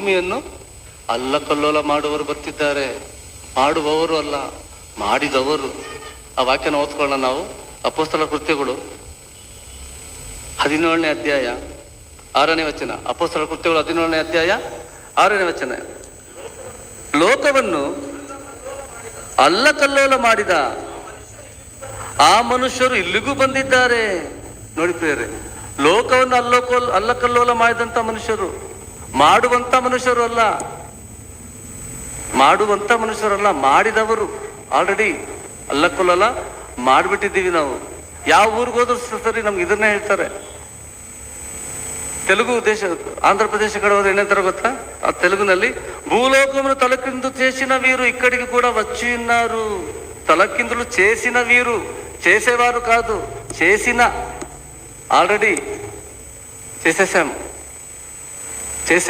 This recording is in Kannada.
ಭೂಮಿಯನ್ನು ಅಲ್ಲಕಲ್ಲೋಲ ಮಾಡುವವರು ಬರ್ತಿದ್ದಾರೆ. ಮಾಡುವವರು ಅಲ್ಲ, ಮಾಡಿದವರು. ಆ ವಾಕ್ಯನ ಓದ್ಕೊಳ್ಳೋಣ ನಾವು. ಅಪೋಸ್ತಲ ಕೃತ್ಯಗಳು. ಹದಿನೇಳನೇ ಅಧ್ಯಾಯ, ಆರನೇ ವಚನ. ಅಪೋಸ್ತಲ ಕೃತ್ಯಗಳು ಹದಿನೇಳನೇ ಅಧ್ಯಾಯ, ಆರನೇ ವಚನ. ಲೋಕವನ್ನು ಅಲ್ಲಕಲ್ಲೋಲ ಮಾಡಿದ ಆ ಮನುಷ್ಯರು ಇಲ್ಲಿಗೂ ಬಂದಿದ್ದಾರೆ. ನೋಡಿ ಪ್ರಿಯರೇ, ಲೋಕವನ್ನು ಅಲ್ಲೋಕೋಲ್ ಅಲ್ಲಕಲ್ಲೋಲ ಮಾಡಿದಂತ ಮನುಷ್ಯರು. ಮಾಡುವಂತ ಮನುಷ್ಯರು ಅಲ್ಲ ಮಾಡುವಂತ ಮನುಷ್ಯರಲ್ಲ ಮಾಡಿದವರು ಆಲ್ರೆಡಿ ಅಲ್ಲಕಲ್ಲೋಲ ಮಾಡಿಬಿಟ್ಟಿದ್ದೀವಿ ನಾವು ಯಾವ ಊರಿಗೆ ಹೋದ್ರು ಸರಿ ನಮ್ಗೆ ಇದನ್ನೇ ಹೇಳ್ತಾರೆ ತೆಲುಗು ದೇಶ ಆಂಧ್ರ ಪ್ರದೇಶ ಕಡೆ ಹೋದ್ರೆ ಏನಂತಾರೆ ಗೊತ್ತಾ ಆ ತೆಲುಗುನಲ್ಲಿ భూలోకమును తలకిందు చేసిన వీరు ఇక్కడికి కూడా వచ్చి ఉన్నారు తలకిందులు చేసిన వీరు చేసేవారు కాదు చేసిన ఆల్రెడీ చేసేసాం